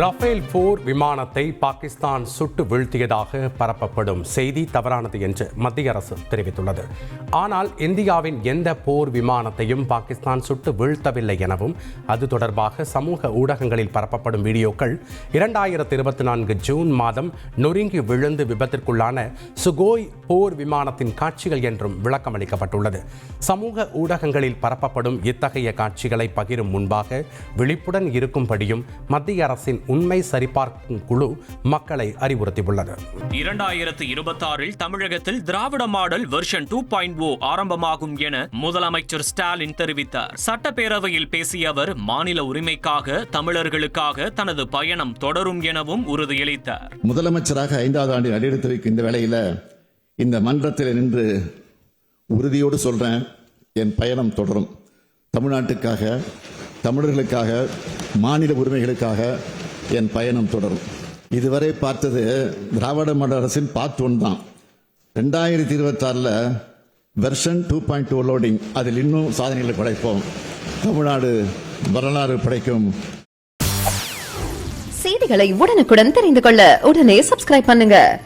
Rafale போர் விமானத்தை பாகிஸ்தான் சுட்டு வீழ்த்தியதாக பரப்பப்படும் செய்தி தவறானது என்று மத்திய அரசு தெரிவித்துள்ளது. ஆனால் இந்தியாவின் எந்த போர் விமானத்தையும் பாகிஸ்தான் சுட்டு வீழ்த்தவில்லை எனவும் அது தொடர்பாக சமூக ஊடகங்களில் பரப்பப்படும் வீடியோக்கள் இரண்டாயிரத்தி இருபத்தி நான்கு ஜூன் மாதம் நொறுங்கி விழுந்து விபத்திற்குள்ளான சுகோய் போர் விமானத்தின் காட்சிகள் என்றும் விளக்கமளிக்கப்பட்டுள்ளது. சமூக ஊடகங்களில் பரப்பப்படும் இத்தகைய காட்சிகளை பகிரும் முன்பாக விழிப்புடன் இருக்கும்படியும் மத்திய அரசின் உண்மை சரிபார்க்கும் குழு மக்களை அறிவுறுத்தியுள்ளது. இரண்டாயிரத்து இருபத்தாறில் தமிழகத்தில் Dravida model version two point O ஆரம்பமாகும் என முதலமைச்சர் ஸ்டாலின் தெரிவித்தார். சட்டப்பேரவையில் பேசிய அவர் மாநில உரிமைக்காக தமிழர்களுக்காக தனது பயணம் தொடரும் எனவும் உறுதியளித்தார். முதலமைச்சராக ஐந்தாவது ஆண்டில் அடியெடுத்து வைக்கும் இந்த வேளையில் இந்த மன்றத்தில் நின்று உறுதியோடு சொல்றேன் என் பயணம் தொடரும். தமிழ்நாட்டுக்காக தமிழர்களுக்காக மாநில உரிமைகளுக்காக என் பயணம் தொடரும். இதுவரை பார்த்தது திராவிட மாடல் அரசின் பார்ட் ஒன் தான். ரெண்டாயிரத்தி இருபத்தாறில் version two point two loading அதில் இன்னும் சாதனைகளை படைப்போம். தமிழ்நாடு வரலாறு படைக்கும். செய்திகளை உடனுக்குடன் தெரிந்து கொள்ள உடனே சப்ஸ்கிரைப் பண்ணுங்க.